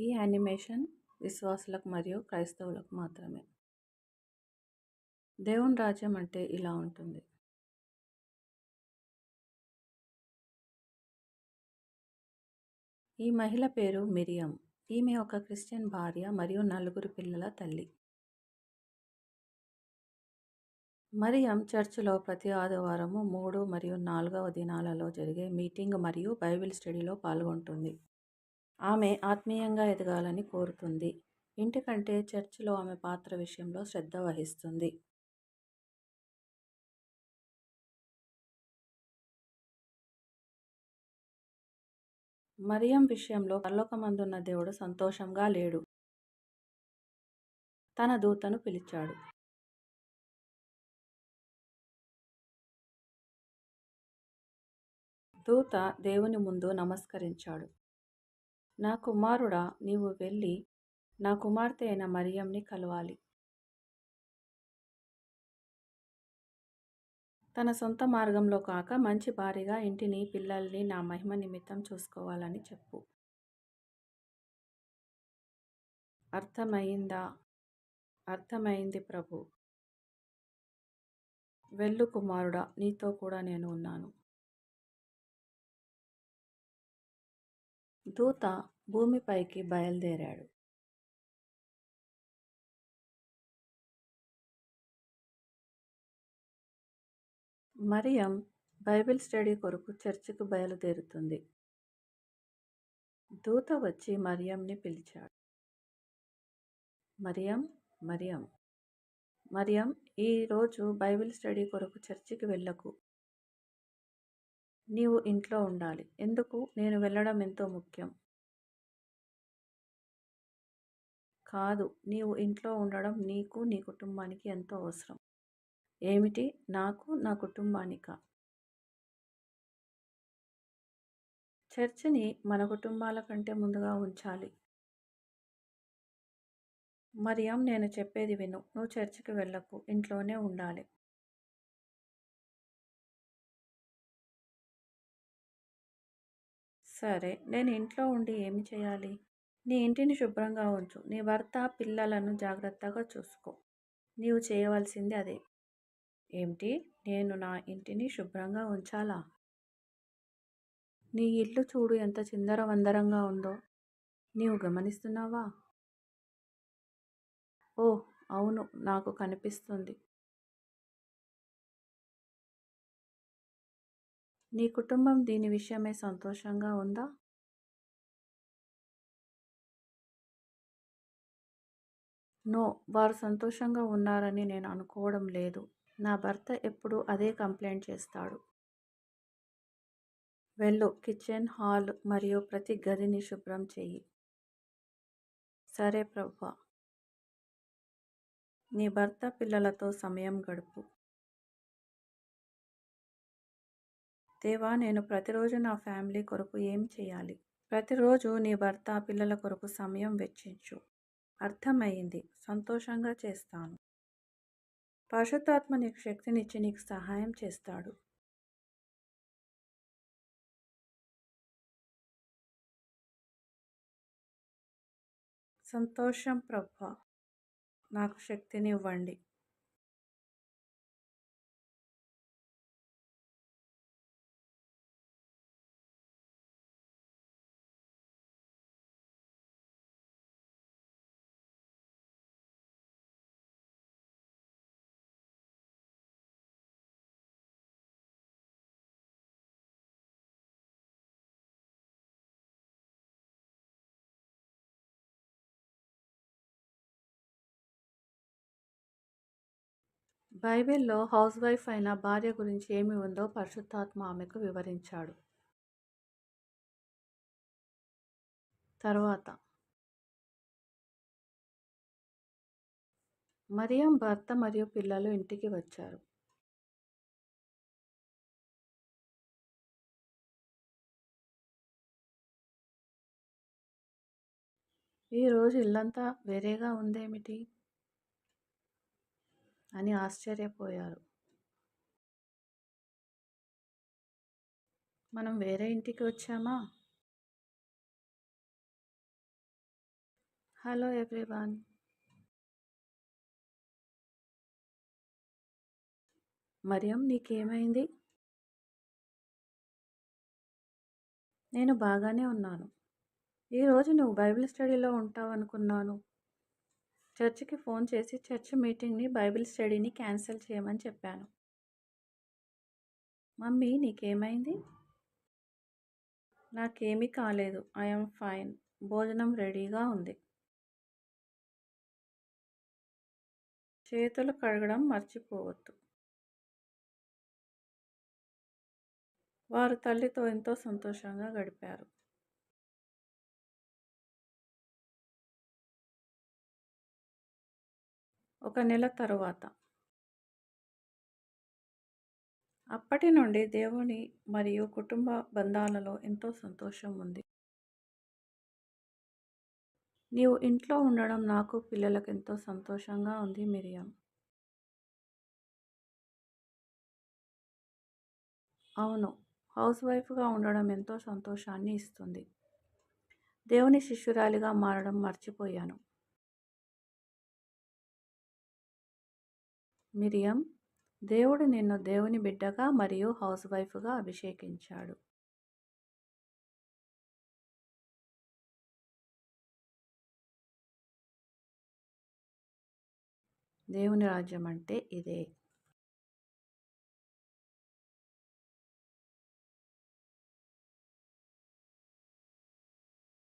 ఈ యానిమేషన్ విశ్వాసులకు మరియు క్రైస్తవులకు మాత్రమే. దేవుని రాజ్యం అంటే ఇలా ఉంటుంది. ఈ మహిళ పేరు మిరియం. ఈమె ఒక క్రిస్టియన్ భార్య మరియు నలుగురు పిల్లల తల్లి. మరియం చర్చిలో ప్రతి ఆదివారము మూడు మరియు నాలుగవ దినాలలో జరిగే మీటింగ్ మరియు బైబిల్ స్టడీలో పాల్గొంటుంది. ఆమె ఆత్మీయంగా ఎదగాలని కోరుతుంది. ఇంటికంటే చర్చిలో ఆమె పాత్ర విషయంలో శ్రద్ధ వహిస్తుంది. మరియం విషయంలో పరలోకమందున్న దేవుడు సంతోషంగా లేడు. తన దూతను పిలిచాడు. దూత దేవుని ముందు నమస్కరించాడు. నా కుమారుడా నీవు వెళ్ళి నా కుమార్తె అయిన మరియంని కలవాలి. తన సొంత మార్గంలో కాక మంచి భార్యగా ఇంటిని పిల్లల్ని నా మహిమ నిమిత్తం చూసుకోవాలని చెప్పు. అర్థమైందా? అర్థమైంది ప్రభు. వెళ్ళు కుమారుడా నీతో కూడా నేను ఉన్నాను. దూత భూమిపైకి బయలుదేరాడు. మరియం బైబిల్ స్టడీ కొరకు చర్చికి బయలుదేరుతుంది. దూత వచ్చి మరియంని పిలిచాడు. మరియం మరియం మరియం ఈరోజు బైబిల్ స్టడీ కొరకు చర్చికి వెళ్ళకు. నీవు ఇంట్లో ఉండాలి. ఎందుకు? నేను వెళ్ళడం ఎంతో ముఖ్యం. కాదు నీవు ఇంట్లో ఉండడం నీకు నీ కుటుంబానికి ఎంతో అవసరం. ఏమిటి? నాకు నా కుటుంబానిక. చర్చిని మన కుటుంబాల కంటే ముందుగా ఉంచాలి. మరియం నేను చెప్పేది విను. నువ్వు చర్చికి వెళ్ళకు. ఇంట్లోనే ఉండాలి. సరే నేను ఇంట్లో ఉండి ఏమి చేయాలి? నీ ఇంటిని శుభ్రంగా ఉంచు. నీ భర్త పిల్లలను జాగ్రత్తగా చూసుకో. నీవు చేయవలసింది అదే. ఏమిటి? నేను నా ఇంటిని శుభ్రంగా ఉంచాలా? నీ ఇల్లు చూడు ఎంత చిందరవందరంగా ఉందో. నీవు గమనిస్తున్నావా? ఓ అవును నాకు కనిపిస్తుంది. నీ కుటుంబం దీని విషయమై సంతోషంగా ఉందా? నో వారు సంతోషంగా ఉన్నారని నేను అనుకోవడం లేదు. నా భర్త ఎప్పుడు అదే కంప్లైంట్ చేస్తాడు. వెళ్ళు కిచెన్ హాల్ మరియు ప్రతి గదిని శుభ్రం చెయ్యి. సరే ప్రభా. నీ భర్త పిల్లలతో సమయం గడుపు. దేవా నేను ప్రతిరోజు నా ఫ్యామిలీ కొరకు ఏం చేయాలి? ప్రతిరోజు నీ భర్త పిల్లల కొరకు సమయం వెచ్చించు. అర్థమైంది సంతోషంగా చేస్తాను. పరిశుద్ధాత్మ నీకు శక్తినిచ్చి నీకు సహాయం చేస్తాడు. సంతోషం ప్రభ. నాకు శక్తినివ్వండి. బైబిల్లో హౌస్ వైఫ్ అయిన భార్య గురించి ఏమి ఉందో పరిశుద్ధాత్మ ఆమెకు వివరించాడు. తర్వాత మరియం భర్త మరియు పిల్లలు ఇంటికి వచ్చారు. ఈరోజు ఇల్లంతా వేరేగా ఉందేమిటి? అని ఆశ్చర్యపోయారు. మనం వేరే ఇంటికి వచ్చామా? Hello everyone. మరియం నీకేమైంది? నేను బాగానే ఉన్నాను. ఈరోజు నువ్వు బైబిల్ స్టడీలో ఉంటావనుకున్నాను. చర్చికి ఫోన్ చేసి చర్చ్ మీటింగ్ని బైబిల్ స్టడీని క్యాన్సిల్ చేయమని చెప్పాను. మమ్మీ నీకేమైంది? నాకేమీ కాలేదు. I'm fine. భోజనం రెడీగా ఉంది. చేతులు కడగడం మర్చిపోవద్దు. వారు తల్లితో ఎంతో సంతోషంగా గడిపారు. ఒక నెల తరువాత. అప్పటి నుండి దేవుని మరియు కుటుంబ బంధాలలో ఎంతో సంతోషం ఉంది. నీవు ఇంట్లో ఉండడం నాకు పిల్లలకు ఎంతో సంతోషంగా ఉంది మిరియం. అవును హౌస్ వైఫ్గా ఉండడం ఎంతో సంతోషాన్ని ఇస్తుంది. దేవుని శిష్యురాలిగా మారడం మర్చిపోయాను. మిరియం దేవుడు నిన్ను దేవుని బిడ్డగా మరియు హౌస్ వైఫ్గా అభిషేకించాడు. దేవుని రాజ్యం అంటే ఇదే.